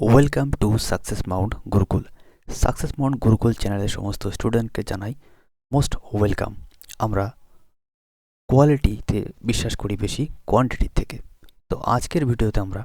Welcome to success mount Gurukul success mount Gurukul চ্যানেলের সমস্ত স্টুডেন্টকে জানাই মোস্ট ওয়েলকাম আমরা কোয়ালিটিতে বিশ্বাস করি বেশি কোয়ান্টিটির থেকে। তো আজকের ভিডিওতে আমরা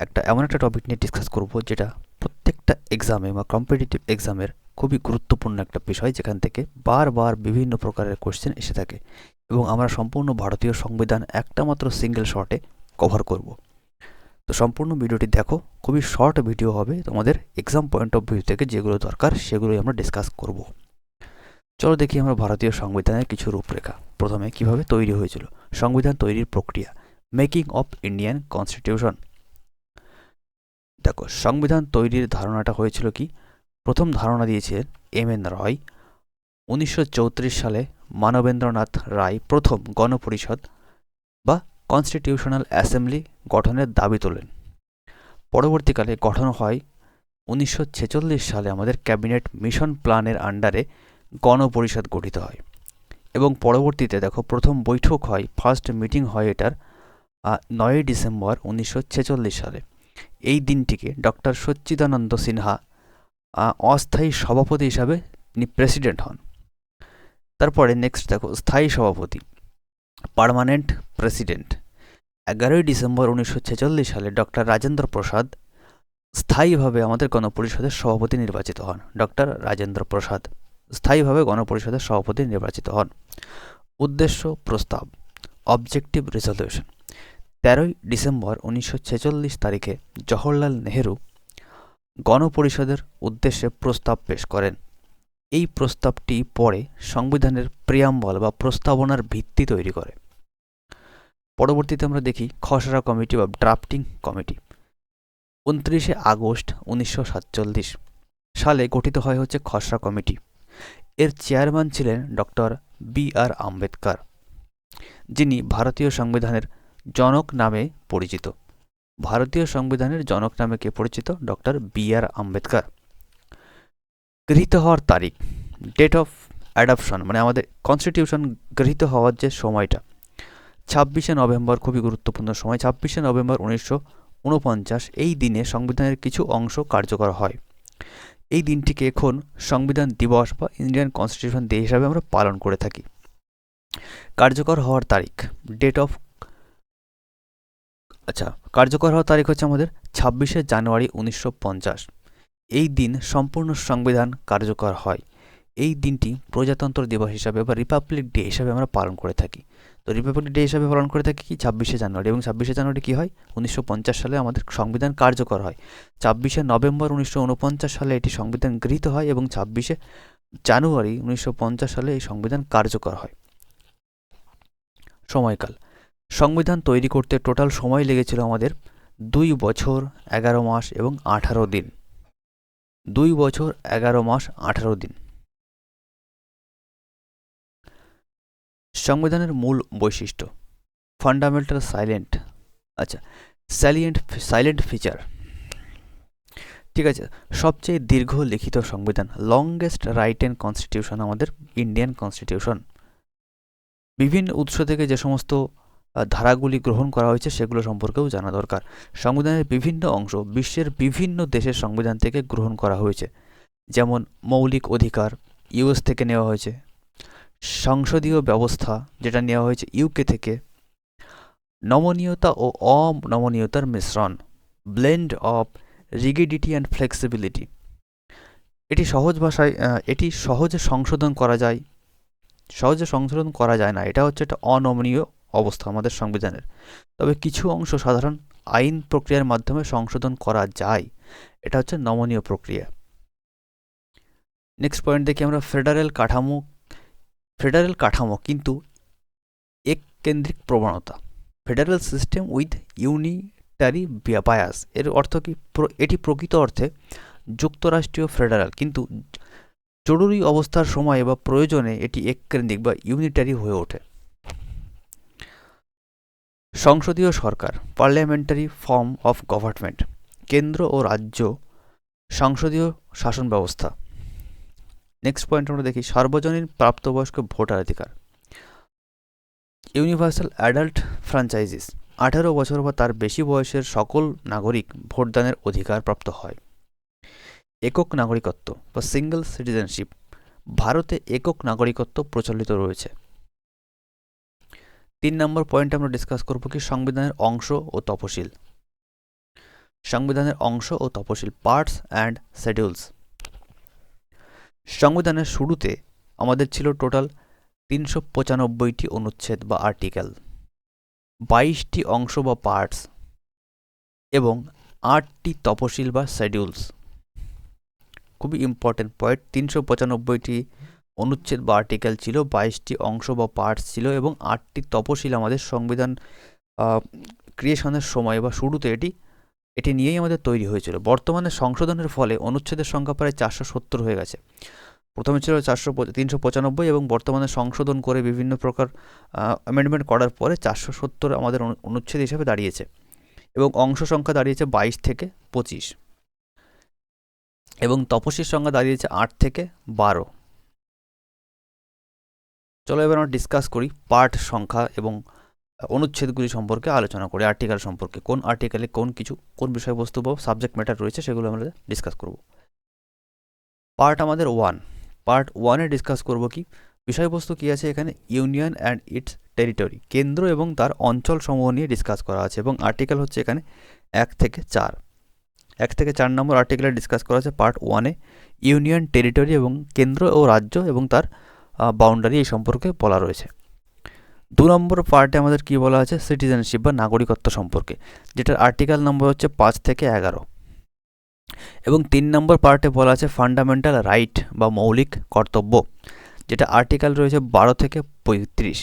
একটা এমন একটা টপিক নিয়ে ডিসকাস করব যেটা প্রত্যেকটা এক্সামে বা কম্পিটিটিভ এক্সামের খুবই গুরুত্বপূর্ণ একটা বিষয় যেখান থেকে বারবার বিভিন্ন প্রকারের কোশ্চেন এসে থাকে এবং আমরা সম্পূর্ণ ভারতীয় সংবিধান একটা মাত্র সিঙ্গেল শটে কভার করব। তো সম্পূর্ণ ভিডিওটি দেখো। খুবই শর্ট ভিডিও হবে। তোমাদের এক্সাম পয়েন্ট অফ ভিউ থেকে যেগুলো দরকার, সেগুলোই আমরা ডিসকাস করব। চলো দেখি আমরা ভারতীয় সংবিধানের কিছু রূপরেখা। প্রথমে কীভাবে তৈরি হয়েছিল। সংবিধান তৈরির প্রক্রিয়া। Making of Indian constitution. দেখো, সংবিধান তৈরির ধারণাটা হয়েছিল কি? প্রথম ধারণা দিয়েছিলেন এম এন রয়। উনিশশো চৌত্রিশ সালে মানবেন্দ্রনাথ রায় প্রথম গণপরিষদ বা কনস্টিটিউশনাল অ্যাসেম্বলি গঠনের দাবি তোলেন। পরবর্তীকালে গঠন হয় উনিশশো ছেচল্লিশ সালে আমাদের ক্যাবিনেট মিশন প্ল্যানের আন্ডারে গণপরিষদ গঠিত হয় এবং পরবর্তীতে দেখো প্রথম বৈঠক হয়, ফার্স্ট মিটিং হয় এটার নয়ই ডিসেম্বর উনিশশো ছেচল্লিশ সালে। এই দিনটিকে ডক্টর সচ্চিদানন্দ সিনহা অস্থায়ী সভাপতি হিসাবে তিনি প্রেসিডেন্ট হন। তারপরে নেক্সট দেখো স্থায়ী সভাপতি, পার্মানেন্ট প্রেসিডেন্ট। এগারোই ডিসেম্বর উনিশশো ছেচল্লিশ সালে ডক্টর রাজেন্দ্র প্রসাদ স্থায়ীভাবে আমাদের গণপরিষদের সভাপতি নির্বাচিত হন। ডক্টর রাজেন্দ্র প্রসাদ স্থায়ীভাবে গণপরিষদের সভাপতি নির্বাচিত হন। উদ্দেশ্য প্রস্তাব। অবজেক্টিভ রেজলিউশন তেরোই ডিসেম্বর উনিশশো ছেচল্লিশ তারিখে জওহরলাল নেহেরু গণপরিষদের উদ্দেশ্যে প্রস্তাব পেশ করেন। এই প্রস্তাবটি পরে সংবিধানের প্রিয়াম্বল বা প্রস্তাবনার ভিত্তি তৈরি করে। পরবর্তীতে আমরা দেখি খসড়া কমিটি বা ড্রাফটিং কমিটি। উনত্রিশে আগস্ট উনিশশো সাতচল্লিশ সালে গঠিত হয় হচ্ছে খসড়া কমিটি। এর চেয়ারম্যান ছিলেন ডক্টর বি আর আম্বেদকর, যিনি ভারতীয় সংবিধানের জনক নামে পরিচিত। ভারতীয় সংবিধানের জনক নামে কে পরিচিত? Doctor B R Ambedkar. গৃহীত হওয়ার তারিখ ডেট অফ অ্যাডাপশন মানে আমাদের কনস্টিটিউশন গৃহীত হওয়ার যে সময়টা ছাব্বিশে নভেম্বর খুবই গুরুত্বপূর্ণ সময়। ছাব্বিশে নভেম্বর উনিশশো উনপঞ্চাশ এই দিনে সংবিধানের কিছু অংশ কার্যকর হয়। এই দিনটিকে এখন সংবিধান দিবস বা ইন্ডিয়ান কনস্টিটিউশন ডে হিসাবে আমরা পালন করে থাকি। কার্যকর হওয়ার তারিখ ডেট অফ আচ্ছা কার্যকর হওয়ার তারিখ হচ্ছে আমাদের ছাব্বিশে জানুয়ারি উনিশশো পঞ্চাশ। এই দিন সম্পূর্ণ সংবিধান কার্যকর হয়। এই দিনটি প্রজাতন্ত্র দিবস হিসাবে বা রিপাবলিক ডে হিসাবে আমরা পালন করে থাকি। তো রিপাবলিক ডে হিসাবে পালন করে থাকি কি? ছাব্বিশে জানুয়ারি এবং ছাব্বিশে জানুয়ারি কী হয়? উনিশশো পঞ্চাশ সালে আমাদের সংবিধান কার্যকর হয়। ছাব্বিশে নভেম্বর উনিশশো ঊনপঞ্চাশ সালে এটি সংবিধান গৃহীত হয় এবং ছাব্বিশে জানুয়ারি উনিশশো পঞ্চাশ সালে এই সংবিধান কার্যকর হয়। সময়কাল। সংবিধান তৈরি করতে টোটাল সময় লেগেছিল আমাদের দুই বছর এগারো মাস এবং আঠারো দিন। দুই বছর এগারো মাস আঠারো দিন। সংবিধানের মূল বৈশিষ্ট্য ফান্ডামেন্টাল সাইলেন্ট আচ্ছা স্যালিয়েন্ট সাইলেন্ট ফিচার ঠিক আছে, সবচেয়ে দীর্ঘ লিখিত সংবিধান লংগেস্ট রাইট অ্যান্ড কনস্টিটিউশন আমাদের ইন্ডিয়ান কনস্টিটিউশন বিভিন্ন উৎস থেকে যে সমস্ত ধারাগুলি গ্রহণ করা হয়েছে সেগুলো সম্পর্কেও জানা দরকার। সংবিধানের বিভিন্ন অংশ বিশ্বের বিভিন্ন দেশের সংবিধান থেকে গ্রহণ করা হয়েছে। যেমন মৌলিক অধিকার ইউএস থেকে নেওয়া হয়েছে। সংসদীয় ব্যবস্থা, যেটা নেওয়া হয়েছে ইউকে থেকে, নমনীয়তা ও অনমনীয়তার মিশ্রণ blend of rigidity and flexibility এটি সহজ ভাষায় এটি সহজে সংশোধন করা যায়, সহজে সংশোধন করা যায় না। এটা হচ্ছে একটা অনমনীয় অবস্থা আমাদের সংবিধানের। তবে কিছু অংশ সাধারণ আইন প্রক্রিয়ার মাধ্যমে সংশোধন করা যায়। এটা হচ্ছে নমনীয় প্রক্রিয়া। নেক্সট পয়েন্ট দেখি আমরা ফেডারেল কাঠামো ফেডারেল কাঠামো কিন্তু এক কেন্দ্রিক প্রবণতা। Federal system with unitary bias, এর অর্থ কি? এটি প্রকৃত অর্থে যুক্তরাষ্ট্রীয় ফেডারেল, কিন্তু জরুরি অবস্থার সময় বা প্রয়োজনে এটি এককেন্দ্রিক বা ইউনিটারি হয়ে ওঠে। সংসদীয় সরকার, পার্লামেন্টারি ফর্ম অফ গভর্নমেন্ট, কেন্দ্র ও রাজ্য সংসদীয় শাসন ব্যবস্থা। নেক্সট পয়েন্ট আমরা দেখি, সার্বজনীন প্রাপ্তবয়স্ক ভোটাধিকার ইউনিভার্সাল অ্যাডাল্ট ফ্র্যাঞ্চাইজিস আঠেরো বছর বা তার বেশি বয়সের সকল নাগরিক ভোটদানের অধিকার প্রাপ্ত হয়। একক নাগরিকত্ব বা সিঙ্গেল সিটিজেনশিপ ভারতে একক নাগরিকত্ব প্রচলিত রয়েছে। তিন নম্বর পয়েন্ট আমরা ডিসকাস করব কি, সংবিধানের অংশ ও তপশিল সংবিধানের অংশ ও তপশিল পার্টস অ্যান্ড শেডিউলস সংবিধানের শুরুতে আমাদের ছিল টোটাল তিনশো পঁচানব্বইটি অনুচ্ছেদ বা আর্টিকেল, বাইশটি অংশ বা পার্টস এবং আটটি তপশিল বা শেডিউলস খুবই ইম্পর্টেন্ট পয়েন্ট তিনশো পঁচানব্বইটি অনুচ্ছেদ বা আর্টিকেল ছিল, বাইশটি অংশ বা পার্টস ছিল এবং আটটি তপশিল আমাদের সংবিধান ক্রিয়েশনের সময় বা শুরুতে এটি এটি নিয়েই আমাদের তৈরি হয়েছিল। বর্তমানে সংশোধনের ফলে অনুচ্ছেদের সংখ্যা প্রায় চারশো সত্তর হয়ে গেছে। প্রথমে ছিল চারশো তিনশো পঁচানব্বই এবং বর্তমানে সংশোধন করে বিভিন্ন প্রকার অ্যামেন্ডমেন্ট করার পরে চারশো সত্তর আমাদের অনুচ্ছেদ হিসাবে দাঁড়িয়েছে এবং অংশ সংখ্যা দাঁড়িয়েছে বাইশ থেকে পঁচিশ এবং তপসির সংখ্যা দাঁড়িয়েছে আট থেকে বারো। চলো এবার আমরা ডিসকাস করি পার্ট সংখ্যা এবং অনুচ্ছেদগুলি সম্পর্কে আলোচনা করি আর্টিকেল সম্পর্কে। কোন আর্টিকেলে কোন কিছু, কোন বিষয়বস্তু বা সাবজেক্ট ম্যাটার রয়েছে সেগুলো আমরা ডিসকাস করব। পার্ট আমাদের ওয়ান পার্ট ওয়ানে ডিসকাস করব কি, বিষয়বস্তু কী আছে এখানে? ইউনিয়ন অ্যান্ড ইটস টেরিটরি কেন্দ্র এবং তার অঞ্চল সমূহ নিয়ে ডিসকাস করা আছে এবং আর্টিকেল হচ্ছে এখানে এক থেকে চার। এক থেকে চার নম্বর আর্টিকেলে ডিসকাস করা আছে পার্ট ওয়ানে ইউনিয়ন টেরিটরি এবং কেন্দ্র ও রাজ্য এবং তার বাউন্ডারি এই সম্পর্কে বলা রয়েছে। দু নম্বর পার্টে আমাদের কি বলা আছে? সিটিজেনশিপ বা নাগরিকত্ব সম্পর্কে, যেটার আর্টিকেল নম্বর হচ্ছে পাঁচ থেকে এগারো। এবং তিন নম্বর পার্টে বলা আছে ফান্ডামেন্টাল রাইট বা মৌলিক কর্তব্য, যেটা আর্টিকেল রয়েছে বারো থেকে পঁয়ত্রিশ।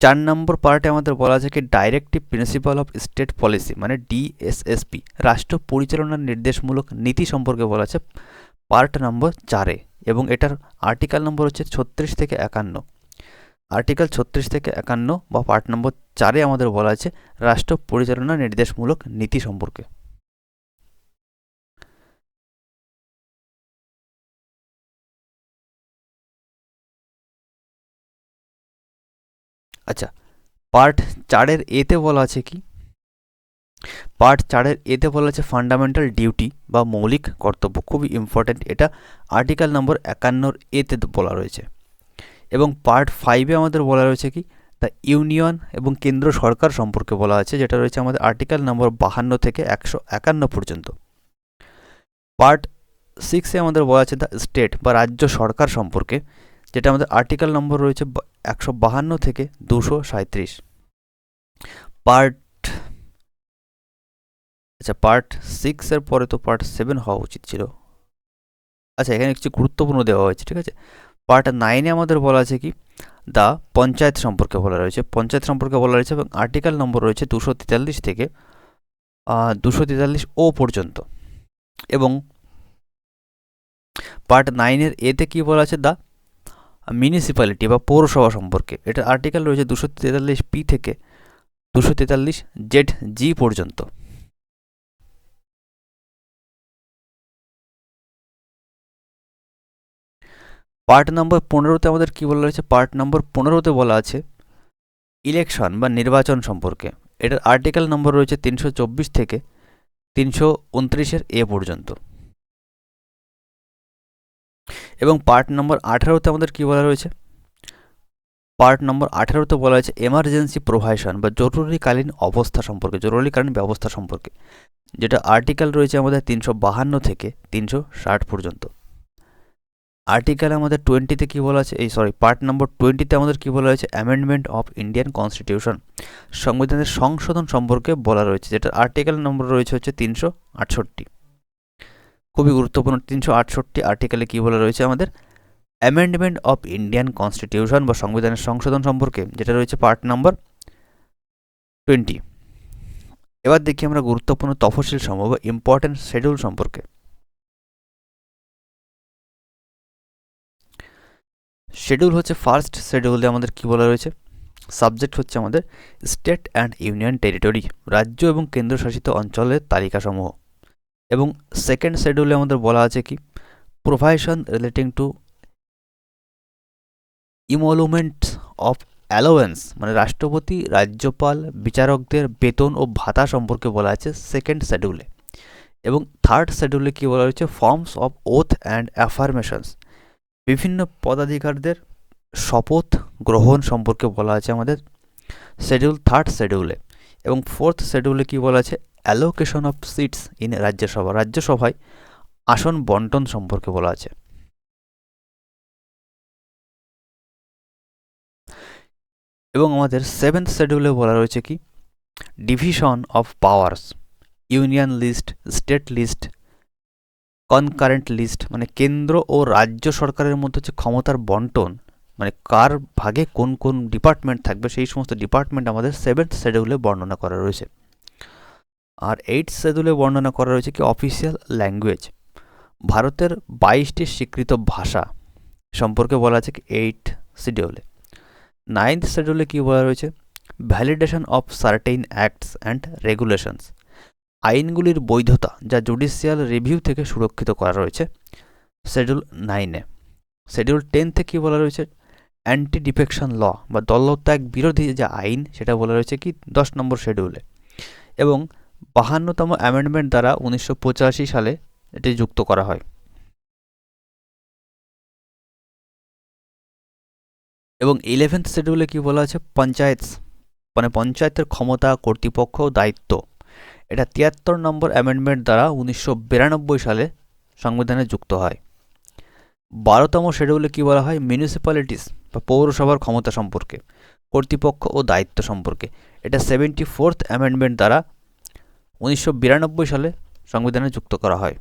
চার নম্বর পার্টে আমাদের বলা আছে কি directive principle of state policy মানে ডিএসএসপি রাষ্ট্র পরিচালনার নির্দেশমূলক নীতি সম্পর্কে বলা আছে পার্ট নম্বর চারে। এবং এটার আর্টিকেল নম্বর হচ্ছে ছত্রিশ থেকে একান্ন। আর্টিকেল ছত্রিশ থেকে একান্ন বা পার্ট নম্বর চারে আমাদের বলা আছে, রাষ্ট্র পরিচালনা নির্দেশমূলক নীতি সম্পর্কে। আচ্ছা পার্ট চারের এতে বলা আছে কি? পার্ট চারের এতে বলা আছে ফান্ডামেন্টাল ডিউটি বা মৌলিক কর্তব্য, খুবই ইম্পর্ট্যান্ট এটা আর্টিকেল নম্বর একান্নর এতে বলা রয়েছে। এবং পার্ট ফাইভে আমাদের বলা রয়েছে কি? দ্য ইউনিয়ন এবং কেন্দ্র সরকার সম্পর্কে বলা আছে, যেটা রয়েছে আমাদের আর্টিকেল নম্বর বাহান্ন থেকে একশো একান্ন পর্যন্ত। পার্ট সিক্সে আমাদের বলা আছে দ্য স্টেট বা রাজ্য সরকার সম্পর্কে, যেটা আমাদের আর্টিকেল নম্বর রয়েছে একশো বাহান্ন থেকে দুশো সাঁত্রিশ পার্ট আচ্ছা পার্ট সিক্সের পরে তো পার্ট সেভেন হওয়া উচিত ছিল। আচ্ছা এখানে কিছু গুরুত্বপূর্ণ দেওয়া হয়েছে, ঠিক আছে? পার্ট নাইনে আমাদের বলা আছে কি? দা পঞ্চায়েত সম্পর্কে বলা রয়েছে। পঞ্চায়েত সম্পর্কে বলা রয়েছে এবং আর্টিকেল নম্বর রয়েছে দুশো তেতাল্লিশ থেকে দুশো তেতাল্লিশ ও পর্যন্ত। এবং পার্ট নাইনের এতে কি বলা আছে? দা মিউনিসিপ্যালিটি বা পৌরসভা সম্পর্কে। এটা আর্টিকেল রয়েছে দুশো তেতাল্লিশ পি থেকে, দুশো তেতাল্লিশ জেড জি পর্যন্ত। পার্ট নম্বর পনেরোতে আমাদের কী বলা রয়েছে? পার্ট নম্বর পনেরোতে বলা আছে, ইলেকশন বা নির্বাচন সম্পর্কে। এটার আর্টিকেল নম্বর রয়েছে তিনশো চব্বিশ থেকে তিনশো উনত্রিশের এ পর্যন্ত। এবং পার্ট নম্বর আঠারোতে আমাদের কী বলা রয়েছে? পার্ট নম্বর আঠারোতে বলা হয়েছে এমার্জেন্সি প্রোভাইশন বা জরুরিকালীন অবস্থা সম্পর্কে, জরুরিকালীন ব্যবস্থা সম্পর্কে, যেটা আর্টিকেল রয়েছে আমাদের তিনশো বাহান্ন থেকে তিনশো ষাট পর্যন্ত। আর্টিকেল আমাদের টোয়েন্টিতে কী বলা আছে? এই সরি পার্ট নম্বর টোয়েন্টিতে আমাদের কী বলা হয়েছে? অ্যামেন্ডমেন্ট অফ ইন্ডিয়ান কনস্টিটিউশন সংবিধানের সংশোধন সম্পর্কে বলা রয়েছে যেটা আর্টিকেল নম্বর রয়েছে হচ্ছে তিনশো আটষট্টি। খুবই গুরুত্বপূর্ণ, তিনশো আটষট্টি আর্টিকেলে কী বলা রয়েছে আমাদের? অ্যামেন্ডমেন্ট অফ ইন্ডিয়ান কনস্টিটিউশন বা সংবিধানের সংশোধন সম্পর্কে, যেটা রয়েছে পার্ট নম্বর টোয়েন্টি এবার দেখি আমরা গুরুত্বপূর্ণ তফসিল সমূহ বা ইম্পর্টেন্ট শেডিউল সম্পর্কে। শেডিউল হচ্ছে ফার্স্ট শেডিউলে আমাদের কি বলা রয়েছে? সাবজেক্ট হচ্ছে আমাদের স্টেট অ্যান্ড ইউনিয়ন টেরিটরি রাজ্য এবং কেন্দ্রশাসিত অঞ্চলের তালিকাসমূহ। এবং সেকেন্ড শেডিউলে আমাদের বলা আছে কি? Provision relating to emolument of allowance মানে রাষ্ট্রপতি, রাজ্যপাল, বিচারকদের বেতন ও ভাতা সম্পর্কে বলা আছে সেকেন্ড শিডিউলে এবং থার্ড শিডিউলে কী বলা হয়েছে forms of oath and affirmations বিভিন্ন পদাধিকারদের শপথ গ্রহণ সম্পর্কে বলা আছে আমাদের। শিডিউল থার্ড শিডিউলে এবং ফোর্থ শিডিউলে কি বলা আছে? Allocation of seats in Rajya Sabha. রাজ্যসভায় আসন বন্টন সম্পর্কে বলা আছে। এবং আমাদের সেভেন্থ শিডিউলে বলা রয়েছে কি? Division of powers union list state list concurrent list মানে কেন্দ্র ও রাজ্য সরকারের মধ্যে যে ক্ষমতার বন্টন মানে কার ভাগে কোন কোন ডিপার্টমেন্ট থাকবে, সেই সমস্ত ডিপার্টমেন্ট আমাদের সেভেন্থ শিডিউলে বর্ণনা করা রয়েছে। আর এইট শিডিউলে বর্ণনা করা রয়েছে কি অফিসিয়াল ল্যাঙ্গুয়েজ ভারতের বাইশটি স্বীকৃত ভাষা সম্পর্কে বলা আছে কি এইট শিডিউলে নাইন্থ শিডিউলে কী বলা রয়েছে? Validation of certain acts and regulations আইনগুলির বৈধতা যা জুডিশিয়াল রিভিউ থেকে সুরক্ষিত করা রয়েছে। শিডিউল নাইনে শিডিউল টেনতে কী বলা রয়েছে? অ্যান্টি ডিফেকশন ল বা দলত্যাগ বিরোধী যে আইন, সেটা বলা রয়েছে কি? দশ নম্বর শিডিউলে এবং বাহান্নতম অ্যামেন্ডমেন্ট দ্বারা উনিশশো পঁচাশি সালে এটি যুক্ত করা হয়। এবং ইলেভেন্থ শিডিউলে কি বলা আছে? পঞ্চায়েত মানে পঞ্চায়েতের ক্ষমতা, কর্তৃপক্ষ, দায়িত্ব। এটা তিয়াত্তর নম্বর অ্যামেন্ডমেন্ট দ্বারা উনিশশো বিরানব্বই সালে সংবিধানে যুক্ত হয়। বারোতম শিডিউলে কি বলা হয়? মিউনিসিপ্যালিটিস বা পৌরসভার ক্ষমতা সম্পর্কে, কর্তৃপক্ষ ও দায়িত্ব সম্পর্কে। এটা সেভেন্টি ফোর্থ অ্যামেন্ডমেন্ট দ্বারা উনিশশো বিরানব্বই সালে সংবিধানে যুক্ত করা হয়।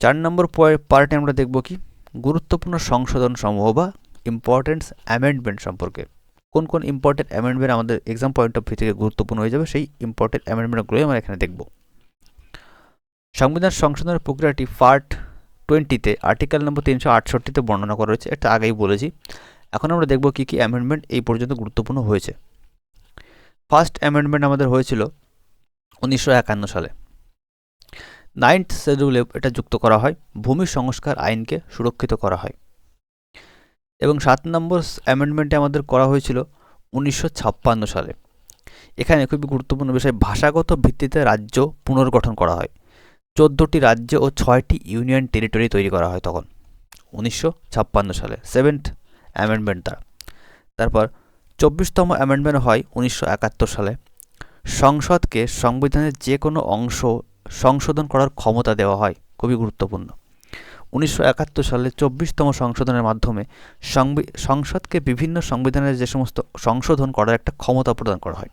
চার নম্বর পার্টে আমরা দেখব কি? গুরুত্বপূর্ণ সংশোধন সমূহ বা ইম্পর্টেন্স অ্যামেন্ডমেন্ট সম্পর্কে। কোন কোন ইম্পর্টেন্ট অ্যামেন্ডমেন্ট আমাদের এক্সাম পয়েন্ট অফ ভিউ থেকে গুরুত্বপূর্ণ হয়ে যাবে, সেই ইম্পর্টেন্ট অ্যামেন্ডমেন্টগুলোই আমরা এখানে দেখব। সংবিধান সংশোধনের প্রক্রিয়াটি পার্ট টোয়েন্টিতে আর্টিকেল নম্বর তিনশো আটষট্টিতে বর্ণনা করা হয়েছে, এটা আগেই বলেছি। এখন আমরা দেখব কী কী অ্যামেন্ডমেন্ট এই পর্যন্ত গুরুত্বপূর্ণ হয়েছে। ফার্স্ট অ্যামেন্ডমেন্ট আমাদের হয়েছিল উনিশশো একান্ন সালে। নাইন্থ শিডিউলে এটা যুক্ত করা হয়, ভূমি সংস্কার আইনকে সুরক্ষিত করা হয়। এবং সাত নম্বর অ্যামেন্ডমেন্টে আমাদের করা হয়েছিল উনিশশো ছাপ্পান্ন সালে। এখানে খুবই গুরুত্বপূর্ণ বিষয়, ভাষাগত ভিত্তিতে রাজ্য পুনর্গঠন করা হয়। চোদ্দোটি রাজ্য ও ছয়টি ইউনিয়ন টেরিটরি তৈরি করা হয় তখন, উনিশশো ছাপ্পান্ন সালে সেভেন্থ অ্যামেন্ডমেন্ট দ্বারা। তারপর চব্বিশতম অ্যামেন্ডমেন্ট হয় উনিশশো একাত্তর সালে। সংসদকে সংবিধানের যে কোনো অংশ সংশোধন করার ক্ষমতা দেওয়া হয়, খুবই গুরুত্বপূর্ণ। উনিশশো একাত্তর সালে চব্বিশতম সংশোধনের মাধ্যমে সংসদকে বিভিন্ন সংবিধানের যে সমস্ত সংশোধন করার একটা ক্ষমতা প্রদান করা হয়।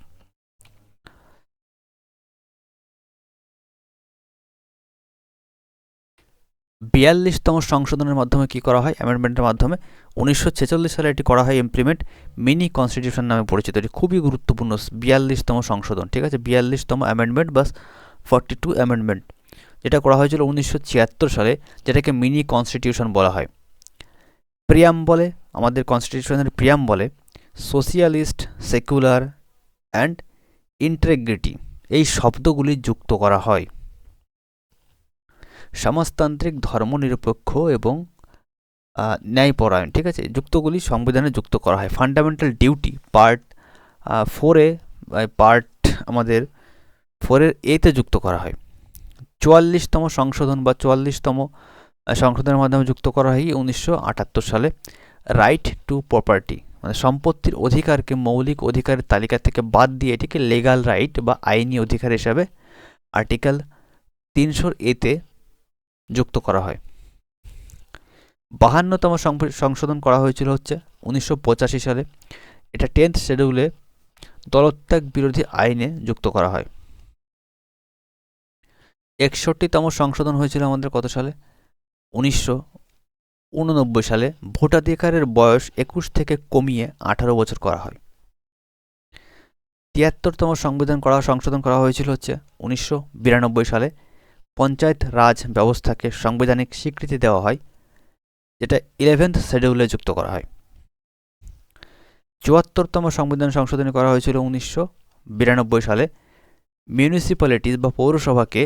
বিয়াল্লিশতম সংশোধনের মাধ্যমে কি করা হয়? অ্যামেন্ডমেন্টের মাধ্যমে উনিশশো ছেচল্লিশ সালে এটি করা হয় ইমপ্লিমেন্ট মিনি কনস্টিটিউশন নামে পরিচিত। এটি খুবই গুরুত্বপূর্ণ, বিয়াল্লিশতম সংশোধন, ঠিক আছে? বিয়াল্লিশতম অ্যামেন্ডমেন্ট বাস ফর্টি টু অ্যামেন্ডমেন্ট যেটা করা হয়েছিল উনিশশো ছিয়াত্তর সালে, যেটাকে মিনি কনস্টিটিউশন বলা হয়। প্রিয়াম বলে আমাদের কনস্টিটিউশনের প্রিয়াম বলে সোশিয়ালিস্ট সেকুলার অ্যান্ড ইন্টেগ্রিটি এই শব্দগুলি যুক্ত করা হয়। সমাজতান্ত্রিক, ধর্মনিরপেক্ষ এবং ন্যায়পরায়ণ, ঠিক আছে? যুক্তগুলি সংবিধানে যুক্ত করা হয়। ফান্ডামেন্টাল ডিউটি, পার্ট ফোরে পার্ট আমাদের ফোরের এতে যুক্ত করা হয়। চুয়াল্লিশতম সংশোধন বা চুয়াল্লিশতম সংশোধনের মাধ্যমে যুক্ত করা হয় উনিশশো আটাত্তর সালে রাইট টু প্রপার্টি মানে সম্পত্তির অধিকারকে মৌলিক অধিকারের তালিকা থেকে বাদ দিয়ে এটিকে লিগাল রাইট বা আইনি অধিকার হিসাবে আর্টিকেল তিনশোর এতে যুক্ত করা হয়। বাহান্নতম সংশোধন করা হয়েছিল হচ্ছে উনিশশো পঁচাশি সালে। এটা টেন্থ শিডিউলে দলত্যাগ বিরোধী আইনে যুক্ত করা হয়। একষট্টিতম সংশোধন হয়েছিল আমাদের কত সালে? উনিশশো উননব্বই সালে ভোটাধিকারের বয়স একুশ থেকে কমিয়ে আঠারো বছর করা হয়। তিয়াত্তরতম সংবিধান করা, সংশোধন করা হয়েছিল হচ্ছে উনিশশো বিরানব্বই সালে। পঞ্চায়েত রাজ ব্যবস্থাকে সাংবিধানিক স্বীকৃতি দেওয়া হয়, যেটা ইলেভেন্থ শিডিউলে যুক্ত করা হয়। চুয়াত্তরতম সংবিধান সংশোধনী করা হয়েছিল উনিশশো বিরানব্বই সালে। মিউনিসিপ্যালিটিস বা পৌরসভাকে